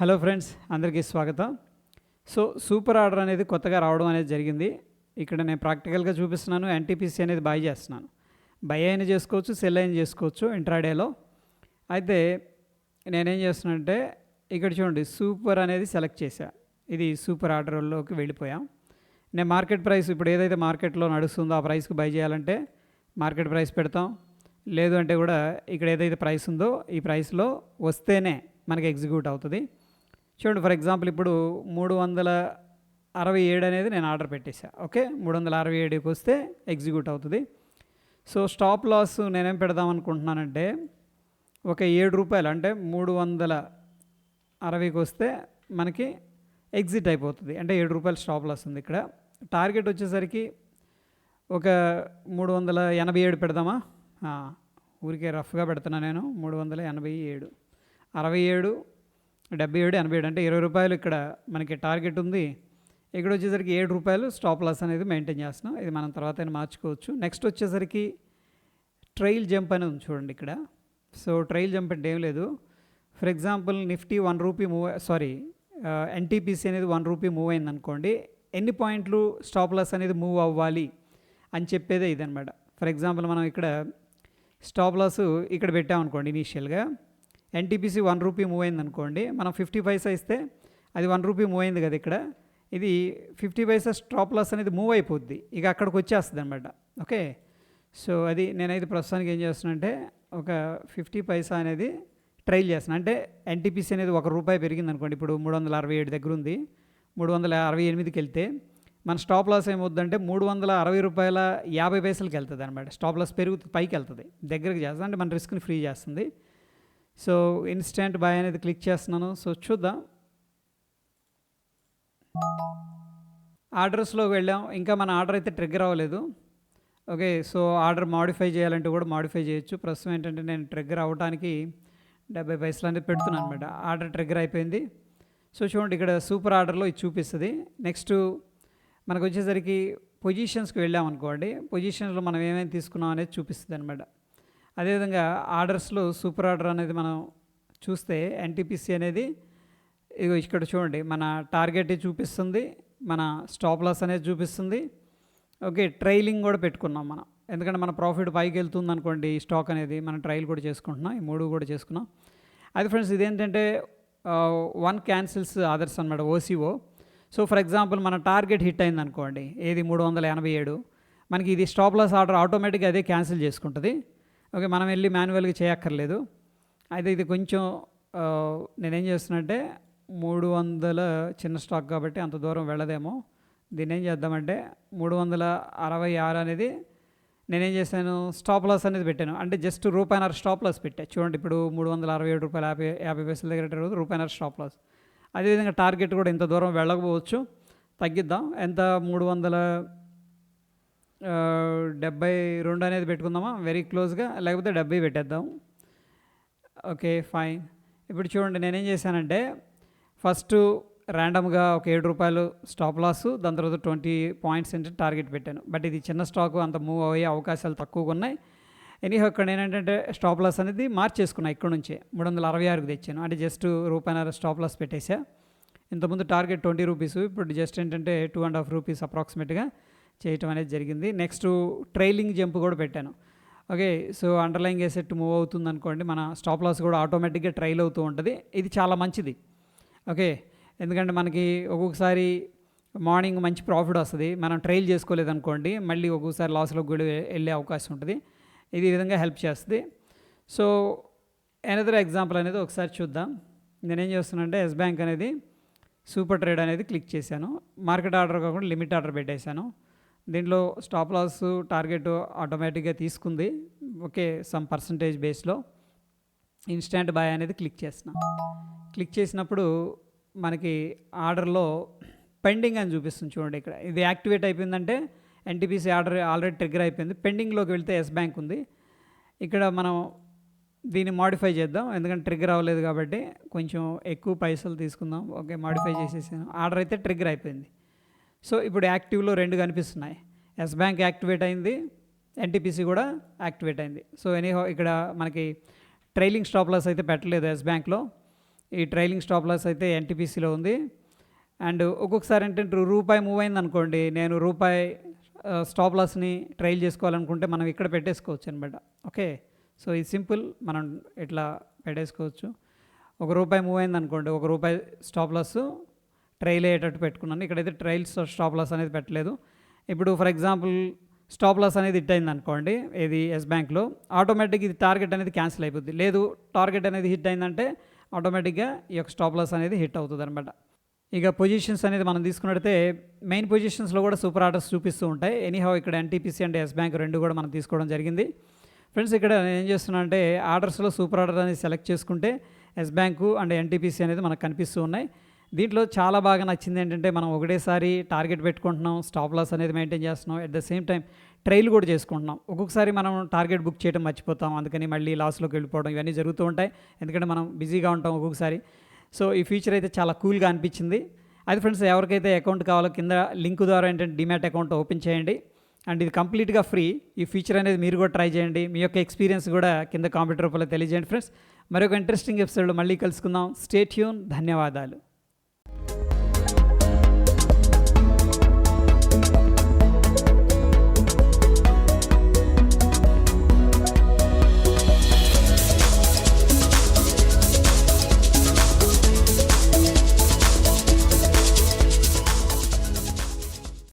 Hello friends అందరికీ స్వాగతం. So super order అనేది కొత్తగా రావడం అనేది జరిగింది. ఇక్కడ నేను ప్రాక్టికల్గా చూపిస్తున్నాను ఎన్టీపీసీ అనేది బై చేస్తున్నాను. బై అయిన చేసుకోవచ్చు సెల్ అయిన చేసుకోవచ్చు ఇంట్రాడేలో. అయితే నేనేం చేస్తున్నానంటే ఇక్కడ చూడండి సూపర్ అనేది సెలెక్ట్ చేశా. ఇది సూపర్ ఆర్డర్లోకి వెళ్ళిపోయాం. నేను మార్కెట్ ప్రైస్ ఇప్పుడు ఏదైతే మార్కెట్లో నడుస్తుందో ఆ ప్రైస్కి బై చేయాలంటే మార్కెట్ ప్రైస్ పెడతాం. లేదు అంటే కూడా ఇక్కడ ఏదైతే ప్రైస్ ఉందో ఈ ప్రైస్లో వస్తేనే మనకి ఎగ్జిక్యూట్ అవుతుంది. చూడండి ఫర్ ఎగ్జాంపుల్ ఇప్పుడు మూడు వందల అరవై ఏడు అనేది నేను ఆర్డర్ పెట్టేశా ఓకే? మూడు వందల అరవై ఏడుకి వస్తే ఎగ్జిక్యూట్ అవుతుంది. సో స్టాప్ లాస్ నేనేం పెడదాం అనుకుంటున్నానంటే ఒక ఏడు రూపాయలు అంటే మూడు వందల అరవైకి వస్తే మనకి ఎగ్జిట్ అయిపోతుంది. అంటే ఏడు రూపాయలు స్టాప్ లాస్ ఉంది ఇక్కడ. టార్గెట్ వచ్చేసరికి ఒక మూడు వందల ఎనభై ఏడు పెడదామా? ఊరికే రఫ్గా పెడుతున్నా నేను మూడు వందల ఎనభై ఏడు. అరవై ఏడు డెబ్బై ఏడు ఎనభై ఏడు అంటే ఇరవై రూపాయలు ఇక్కడ మనకి టార్గెట్ ఉంది. ఇక్కడ వచ్చేసరికి ఏడు రూపాయలు స్టాప్ లాస్ అనేది మెయింటైన్ చేస్తున్నాం. ఇది మనం తర్వాత మార్చుకోవచ్చు. నెక్స్ట్ వచ్చేసరికి ట్రైల్ జంప్ అని ఉంది చూడండి ఇక్కడ. సో ట్రైల్ జంప్ అంటే ఏం లేదు. For example nifty one rupee move sorry NTPC అనేది వన్ రూపీ మూవ్ అయింది అనుకోండి ఎన్ని పాయింట్లు స్టాప్ లాస్ అనేది మూవ్ అవ్వాలి అని చెప్పేదే ఇదనమాట ఫర్ ఎగ్జాంపుల్ మనం ఇక్కడ స్టాప్ లాస్ ఇక్కడ పెట్టామనుకోండి ఇనీషియల్గా ఎన్టీపీసీ వన్ రూపీ మూవ్ అయింది అనుకోండి మనం ఫిఫ్టీ పైసా ఇస్తే అది వన్ రూపీ మూవ్ అయింది కదా ఇక్కడ. ఇది ఫిఫ్టీ పైసా స్టాప్ లాస్ అనేది మూవ్ అయిపోద్ది. ఇక అక్కడికి వచ్చేస్తుంది అనమాట ఓకే? సో అది నేనైతే ప్రస్తుతానికి ఏం చేస్తున్నానంటే ఒక ఫిఫ్టీ పైసా అనేది ట్రైల్ చేస్తున్నాను అంటే ఎన్టీపీసీ అనేది ఒక రూపాయి పెరిగింది అనుకోండి ఇప్పుడు మూడు వందల అరవై ఏడు దగ్గర ఉంది మూడు వందల అరవై ఎనిమిదికి వెళ్తే మన స్టాప్ లాస్ ఏమవుద్దంటే మూడు వందల అరవై రూపాయల యాభై పైసలకి వెళ్తుంది అనమాట స్టాప్ లాస్ పెరుగుతుంది పైకి వెళ్తుంది దగ్గరికి చేస్తుంది అంటే మన రిస్క్ని ఫ్రీ చేస్తుంది. సో ఇన్స్టెంట్ బై అనేది క్లిక్ చేస్తున్నాను. సో చూద్దాం. ఆర్డర్స్లోకి వెళ్ళాం. ఇంకా మన ఆర్డర్ అయితే ట్రిగ్గర్ అవ్వలేదు. ఓకే సో ఆర్డర్ మాడిఫై చేయాలంటే కూడా మాడిఫై చేయొచ్చు. ప్రస్తుతం ఏంటంటే నేను ట్రిగ్గర్ అవ్వడానికి డెబ్బై పైసలు అనేది పెడుతున్నాను అనమాట ఆర్డర్ ట్రిగ్గర్ అయిపోయింది. సో చూడండి ఇక్కడ సూపర్ ఆర్డర్లో ఇది చూపిస్తుంది. నెక్స్ట్ మనకు వచ్చేసరికి పొజిషన్స్కి వెళ్ళాం అనుకోండి పొజిషన్స్లో మనం ఏమేమి తీసుకున్నాం అనేది చూపిస్తుంది అనమాట అదేవిధంగా ఆర్డర్స్లో సూపర్ ఆర్డర్ అనేది మనం చూస్తే ఎన్టీపీసీ అనేది ఇదిగో ఇక్కడ చూడండి మన టార్గెట్ చూపిస్తుంది మన స్టాప్ లాస్ అనేది చూపిస్తుంది. ఓకే ట్రైలింగ్ కూడా పెట్టుకున్నాం మనం. ఎందుకంటే మన ప్రాఫిట్ పైకి వెళ్తుంది అనుకోండి ఈ స్టాక్ అనేది మనం ట్రైల్ కూడా చేసుకుంటున్నాం ఈ మూడు కూడా చేసుకున్నాం. అది ఫ్రెండ్స్ ఇదేంటంటే వన్ క్యాన్సిల్స్ అదర్స్ అనమాట ఓసీఓ సో ఫర్ ఎగ్జాంపుల్ మన టార్గెట్ హిట్ అయింది అనుకోండి ఏది మూడు వందల ఎనభై ఏడు మనకి ఇది స్టాప్ లాస్ ఆర్డర్ ఆటోమేటిక్గా అదే క్యాన్సిల్ చేసుకుంటుంది. ఓకే మనం వెళ్ళి మాన్యువల్గా చేయక్కర్లేదు. అయితే ఇది కొంచెం నేనేం చేస్తున్నట్టే మూడు వందల చిన్న స్టాక్ కాబట్టి అంత దూరం వెళ్ళదేమో. దీన్ని ఏం చేద్దామంటే మూడు వందల అరవై ఆరు అనేది నేనేం చేశాను స్టాప్ లాస్ అనేది పెట్టాను. అంటే జస్ట్ రూపాయినర స్టాప్ లాస్ పెట్టా. చూడండి ఇప్పుడు మూడు వందల అరవై ఏడు రూపాయలు యాభై యాభై పైసల దగ్గర రోజు రూపాయినర స్టాప్ లాస్. అదేవిధంగా టార్గెట్ కూడా ఇంత దూరం వెళ్ళకపోవచ్చు. తగ్గిద్దాం. ఎంత? మూడు వందల డెబ్బై రెండు అనేది పెట్టుకుందామా? వెరీ క్లోజ్గా లేకపోతే డెబ్బై పెట్టేద్దాం. ఓకే ఫైన్ ఇప్పుడు చూడండి నేనేం చేశానంటే ఫస్ట్ ర్యాండమ్గా ఒక ఏడు రూపాయలు స్టాప్ లాస్ దాని తర్వాత ట్వంటీ పాయింట్స్ అంటే టార్గెట్ పెట్టాను. బట్ ఇది చిన్న స్టాక్ అంత మూవ్ అయ్యే అవకాశాలు తక్కువగా ఉన్నాయి. ఎనీహో ఇక్కడ ఏంటంటే స్టాప్ లాస్ అనేది మార్చేసుకున్నా ఇక్కడ నుంచే. మూడు వందల అరవై ఆరుకి తెచ్చాను. అంటే జస్ట్ రూపాయన్నర స్టాప్ లాస్ పెట్టేసా. ఇంతకుముందు టార్గెట్ ట్వంటీ రూపీస్ ఇప్పుడు జస్ట్ ఏంటంటే టూ అండ్ హాఫ్ రూపీస్ అప్రాక్సిమేట్గా చేయటం అనేది జరిగింది. నెక్స్ట్ ట్రైలింగ్ జంప్ కూడా పెట్టాను. Okay so underlying asset move అవుతుంది అనుకోండి మన స్టాప్ లాస్ కూడా ఆటోమేటిక్గా ట్రైల్ అవుతూ ఉంటుంది. ఇది చాలా మంచిది. ఓకే ఎందుకంటే మనకి ఒక్కొక్కసారి మార్నింగ్ మంచి ప్రాఫిట్ వస్తుంది. మనం ట్రైల్ చేసుకోలేదు అనుకోండి మళ్ళీ ఒక్కొక్కసారి లాస్లోకి కూడా వెళ్ళే అవకాశం ఉంటుంది. ఇది ఈ విధంగా హెల్ప్ చేస్తుంది. సో ఎనదర్ ఎగ్జాంపుల్ అనేది ఒకసారి చూద్దాం. నేనేం చేస్తున్నానంటే ఎస్ బ్యాంక్ అనేది సూపర్ ట్రేడ్ అనేది క్లిక్ చేశాను. మార్కెట్ ఆర్డర్ కాకుండా లిమిట్ ఆర్డర్ పెట్టేశాను. దీంట్లో స్టాప్ లాస్ టార్గెట్ ఆటోమేటిక్గా తీసుకుంది. ఓకే సమ్ పర్సంటేజ్ బేస్లో ఇన్స్టెంట్ బాయ్ అనేది క్లిక్ చేసిన క్లిక్ చేసినప్పుడు మనకి ఆర్డర్లో పెండింగ్ అని చూపిస్తుంది చూడండి ఇక్కడ. ఇది యాక్టివేట్ అయిపోయిందంటే ఎన్టీపీసీ ఆర్డర్ ఆల్రెడీ ట్రిగ్గర్ అయిపోయింది. పెండింగ్లోకి వెళ్తే ఎస్ బ్యాంక్ ఉంది. ఇక్కడ మనం దీన్ని మాడిఫై చేద్దాం. ఎందుకంటే ట్రిగ్గర్ అవ్వలేదు కాబట్టి కొంచెం ఎక్కువ పైసలు తీసుకుందాం. ఓకే మాడిఫై చేసేసాను. ఆర్డర్ అయితే ట్రిగ్గర్ అయిపోయింది. సో ఇప్పుడు యాక్టివ్లో రెండు కనిపిస్తున్నాయి. ఎస్ బ్యాంక్ యాక్టివేట్ అయింది ఎన్టీపీసీ కూడా యాక్టివేట్ అయింది. సో ఎనీహో ఇక్కడ మనకి ట్రైలింగ్ స్టాప్ లాస్ అయితే పెట్టలేదు ఎస్ బ్యాంక్లో. ఈ ట్రైలింగ్ స్టాప్ లాస్ అయితే ఎన్టీపీసీలో ఉంది. అండ్ ఒక్కొక్కసారి ఏంటంటే రూపాయి మూవ్ అయింది అనుకోండి నేను రూపాయి స్టాప్ లాస్ని ట్రైల్ చేసుకోవాలనుకుంటే మనం ఇక్కడ పెట్టేసుకోవచ్చు అనమాట ఓకే? సో ఇది సింపుల్ మనం ఇట్లా పెట్టేసుకోవచ్చు. ఒక రూపాయి మూవ్ అయింది అనుకోండి ఒక రూపాయి స్టాప్ లాస్ ట్రైల్ అయ్యేటట్టు పెట్టుకున్నాను. ఇక్కడైతే ట్రైల్ స్టాప్ లాస్ అనేది పెట్టలేదు. ఇప్పుడు ఫర్ ఎగ్జాంపుల్ స్టాప్ లాస్ అనేది హిట్ అయింది అనుకోండి ఇది ఎస్ బ్యాంక్లో ఆటోమేటిక్ ఇది టార్గెట్ అనేది క్యాన్సిల్ అయిపోద్ది. లేదు టార్గెట్ అనేది హిట్ అయిందంటే ఆటోమేటిక్గా ఈ యొక్క స్టాప్ లాస్ అనేది హిట్ అవుతుంది అనమాట ఇక పొజిషన్స్ అనేది మనం తీసుకున్నట్టయితే మెయిన్ పొజిషన్స్లో కూడా సూపర్ ఆర్డర్స్ చూపిస్తూ ఉంటాయి. ఎనీహౌ ఇక్కడ ఎన్టీపీసీ అండ్ ఎస్ బ్యాంక్ రెండు కూడా మనం తీసుకోవడం జరిగింది. ఫ్రెండ్స్ ఇక్కడ నేను ఏం చేస్తున్నా అంటే ఆర్డర్స్లో సూపర్ ఆర్డర్ అనేది సెలెక్ట్ చేసుకుంటే ఎస్ బ్యాంకు అండ్ ఎన్టీపీసీ అనేది మనకు కనిపిస్తూ ఉన్నాయి. దీంట్లో చాలా బాగా నచ్చింది ఏంటంటే మనం ఒకటేసారి టార్గెట్ పెట్టుకుంటున్నాం స్టాప్ లాస్ అనేది మెయింటైన్ చేస్తున్నాం at the same time trail కూడా చేసుకుంటున్నాం. ఒక్కొక్కసారి మనం టార్గెట్ బుక్ చేయడం మర్చిపోతాం అందుకని మళ్ళీ లాస్లోకి వెళ్ళిపోవడం ఇవన్నీ జరుగుతూ ఉంటాయి. ఎందుకంటే మనం బిజీగా ఉంటాం ఒక్కొక్కసారి. సో ఈ ఫీచర్ అయితే చాలా కూల్గా అనిపించింది. అది ఫ్రెండ్స్ ఎవరికైతే అకౌంట్ కావాలో కింద లింక్ ద్వారా ఏంటంటే డిమాట్ అకౌంట్ ఓపెన్ చేయండి. అండ్ ఇది కంప్లీట్గా ఫ్రీ. ఈ ఫీచర్ అనేది మీరు కూడా ట్రై చేయండి. మీ యొక్క ఎక్స్పీరియన్స్ కూడా కింద కాంప్యూటర్ రూపంలో తెలియజేయండి ఫ్రెండ్స్. మరొక ఇంట్రెస్టింగ్ ఎపిసోడ్లో మళ్ళీ కలుసుకుందాం. స్టేట్యూన్ ధన్యవాదాలు.